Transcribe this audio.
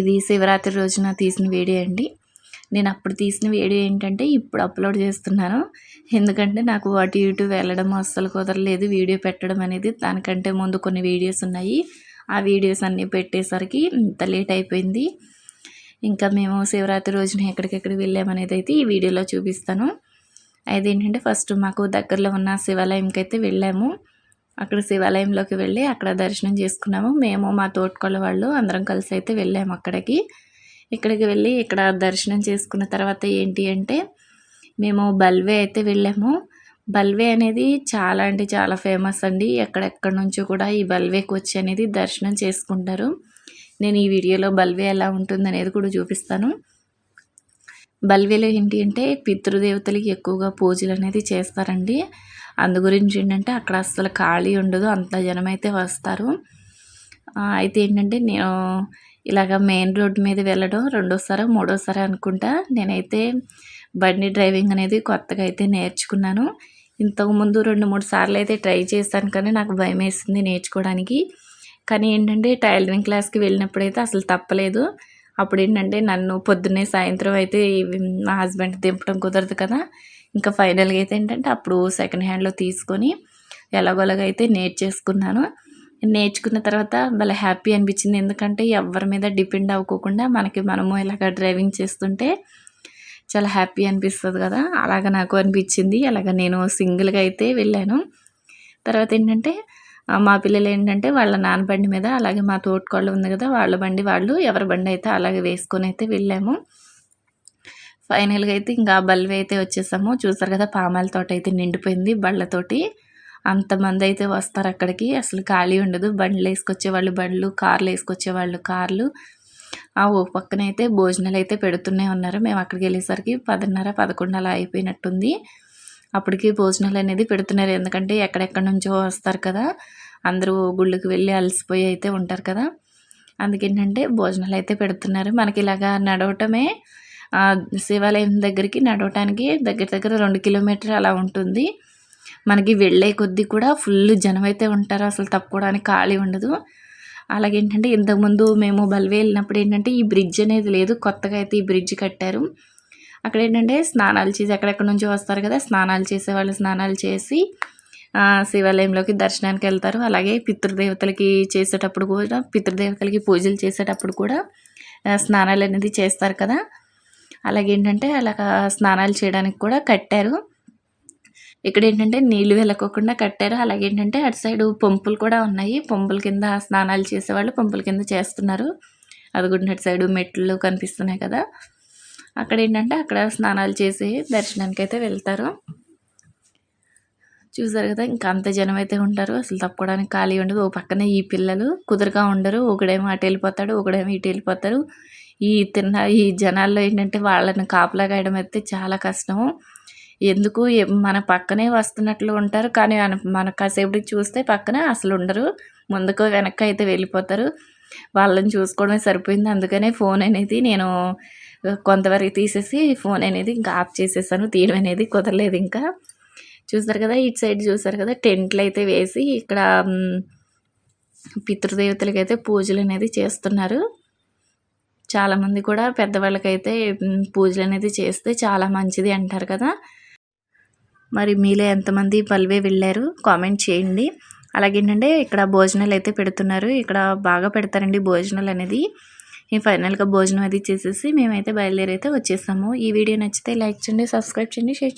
ఇది శివరాత్రి రోజున తీసిన వీడియో అండి. నేను అప్పుడు తీసిన వీడియో ఏంటంటే ఇప్పుడు అప్లోడ్ చేస్తున్నాను. ఎందుకంటే నాకు అటు ఇటు వెళ్ళడం అస్సలు కుదరలేదు. వీడియో పెట్టడం అనేది దానికంటే ముందు కొన్ని వీడియోస్ ఉన్నాయి. ఆ వీడియోస్ అన్నీ పెట్టేసరికి ఇంత లేట్ అయిపోయింది. ఇంకా మేము శివరాత్రి రోజున ఎక్కడికెక్కడ వెళ్ళామనేది అయితే ఈ వీడియోలో చూపిస్తాను. అయితే ఏంటంటే ఫస్ట్ మాకు దగ్గరలో ఉన్న శివాలయంకి అయితే వెళ్ళాము. అక్కడ శివాలయంలోకి వెళ్ళి అక్కడ దర్శనం చేసుకున్నాము. మేము మా తోటకొల్ల వాళ్ళు అందరం కలిసి అయితే వెళ్ళాము అక్కడికి. ఇక్కడికి వెళ్ళి ఇక్కడ దర్శనం చేసుకున్న తర్వాత ఏంటి అంటే మేము బల్వే అయితే వెళ్ళాము. బల్వే అనేది చాలా అంటే చాలా ఫేమస్ అండి. ఎక్కడెక్కడి నుంచో కూడా ఈ బల్వేకి వచ్చి అనేది దర్శనం చేసుకుంటారు. నేను ఈ వీడియోలో బల్వే ఎలా ఉంటుంది అనేది కూడా చూపిస్తాను. బల్వేలో ఏంటి అంటే పితృదేవతలకి ఎక్కువగా పూజలు అనేది చేస్తారండి. అందు గురించి ఏంటంటే అక్కడ అస్సలు ఖాళీ ఉండదు అంత జనం అయితే వస్తారు అయితే ఏంటంటే నేను ఇలాగ మెయిన్ రోడ్డు మీద వెళ్ళడం రెండోసారి మూడోసారి అనుకుంటా నేనైతే బండి డ్రైవింగ్ అనేది కొత్తగా అయితే నేర్చుకున్నాను. ఇంతకుముందు రెండు మూడు సార్లు అయితే ట్రై చేశాను కానీ నాకు భయం వేసింది నేర్చుకోవడానికి. కానీ ఏంటంటే టైలరింగ్ క్లాస్కి వెళ్ళినప్పుడైతే అసలు తప్పలేదు. అప్పుడు ఏంటంటే నన్ను పొద్దున్నే సాయంత్రం అయితే మా హస్బెండ్ దింపడం కుదరదు కదా. ఇంకా ఫైనల్గా అయితే ఏంటంటే అప్పుడు సెకండ్ హ్యాండ్లో తీసుకొని ఎలాగోలాగా అయితే నేర్చేసుకున్నాను నేర్చుకున్న తర్వాత భలే హ్యాపీ అనిపించింది. ఎందుకంటే ఎవరి మీద డిపెండ్ అవ్వకుండా మనకి మనము ఇలాగ డ్రైవింగ్ చేస్తుంటే చాలా హ్యాపీ అనిపిస్తుంది కదా. అలాగ నాకు అనిపించింది. అలాగ నేను సింగిల్గా అయితే వెళ్ళాను. తర్వాత ఏంటంటే మా పిల్లలు ఏంటంటే వాళ్ళ నాన్న బండి మీద అలాగే మా తోటకోళ్ళు ఉంది కదా వాళ్ళ బండి వాళ్ళు ఎవరి బండి అయితే అలాగే వేసుకొని అయితే వెళ్ళాము. ఫైనల్గా అయితే ఇంకా బల్వి అయితే వచ్చేసాము. చూసారు కదా పామాల తోట అయితే నిండిపోయింది బళ్ళతోటి. అంతమంది అయితే వస్తారు అక్కడికి. అసలు ఖాళీ ఉండదు. బండ్లు వేసుకొచ్చే వాళ్ళు బండ్లు కార్లు వేసుకొచ్చే వాళ్ళు కార్లు. ఆ ఓ పక్కన అయితే భోజనాలు అయితే పెడుతూనే ఉన్నారు. మేము అక్కడికి వెళ్ళేసరికి పదిన్నర పదకొండు అలా అయిపోయినట్టుంది. అప్పటికి భోజనాలు అనేది పెడుతున్నారు. ఎందుకంటే ఎక్కడెక్కడి నుంచో వస్తారు కదా అందరూ గుళ్ళకి వెళ్ళి అలసిపోయి అయితే ఉంటారు కదా. అందుకేంటంటే భోజనాలు అయితే పెడుతున్నారు. మనకి ఇలాగా నడవటమే శివాలయం దగ్గరికి నడవటానికి దగ్గర దగ్గర రెండు కిలోమీటర్ అలా ఉంటుంది. మనకి వెళ్ళే కొద్దీ కూడా ఫుల్ జనం అయితే ఉంటారు. అసలు తప్పుకోవడానికి ఖాళీ ఉండదు. అలాగే ఏంటంటే ఇంతకుముందు మేము బల్వే వెళ్ళినప్పుడు ఏంటంటే ఈ బ్రిడ్జ్ అనేది లేదు. కొత్తగా అయితే ఈ బ్రిడ్జ్ కట్టారు. అక్కడ ఏంటంటే స్నానాలు చేసి ఎక్కడెక్కడ నుంచి వస్తారు కదా స్నానాలు చేసేవాళ్ళు స్నానాలు చేసి శివాలయంలోకి దర్శనానికి వెళ్తారు. అలాగే పితృదేవతలకి చేసేటప్పుడు కూడా పితృదేవతలకి పూజలు చేసేటప్పుడు కూడా స్నానాలు అనేది చేస్తారు కదా. అలాగే ఏంటంటే అలాగ స్నానాలు చేయడానికి కూడా కట్టారు. ఇక్కడ ఏంటంటే నీళ్ళు వెళ్ళకోకుండా కట్టారు. అలాగే ఏంటంటే అటు సైడు పంపులు కూడా ఉన్నాయి. పంపుల కింద స్నానాలు చేసేవాళ్ళు పంపుల కింద చేస్తున్నారు. అది కూడా అటు సైడ్ మెట్లు కనిపిస్తున్నాయి కదా. అక్కడ ఏంటంటే అక్కడ స్నానాలు చేసి దర్శనానికి అయితే వెళ్తారు. చూసారు కదా ఇంకా అంత జనం అయితే ఉంటారు. అసలు తప్పుకోవడానికి ఖాళీ ఉండదు. ఓ పక్కనే ఈ పిల్లలు కుదురుగా ఉండరు. ఒకడేమో అటు వెళ్ళిపోతాడు ఒకడేమో ఇటు వెళ్ళిపోతారు. ఈ తిన్న ఈ జనాల్లో ఏంటంటే వాళ్ళని కాపలా కాయడం అయితే చాలా కష్టం ఎందుకు? మన పక్కనే వస్తున్నట్లు ఉంటారు. కానీ మన కాసేపటికి చూస్తే పక్కన అసలు ఉండరు. ముందుకు వెనక్కి అయితే వెళ్ళిపోతారు. వాళ్ళని చూసుకోవడమే సరిపోయింది. అందుకనే ఫోన్ అనేది నేను కొంతవరకు తీసేసి ఫోన్ అనేది ఇంకా ఆఫ్ చేసేసాను. తీయడం అనేది కుదరలేదు ఇంకా. చూసారు కదా ఇటు సైడ్ చూసారు కదా టెంట్లు అయితే వేసి ఇక్కడ పితృదేవతలకైతే అయితే పూజలు అనేది చేస్తున్నారు. చాలామంది కూడా పెద్దవాళ్ళకైతే పూజలు అనేది చేస్తే చాలా మంచిది అంటారు కదా. మరి మీలో ఎంతమంది పల్వే వెళ్ళారు? కామెంట్ చేయండి. అలాగే ఏంటంటే ఇక్కడ భోజనాలు అయితే పెడుతున్నారు. ఇక్కడ బాగా పెడతారండి భోజనాలు అనేది ఈ ఫైనల్గా భోజనం అది చేసేసి మేమైతే బయలుదేరి అయితే వచ్చేసాము. ఈ వీడియో నచ్చితే లైక్ చేయండి సబ్స్క్రైబ్ చేయండి షేర్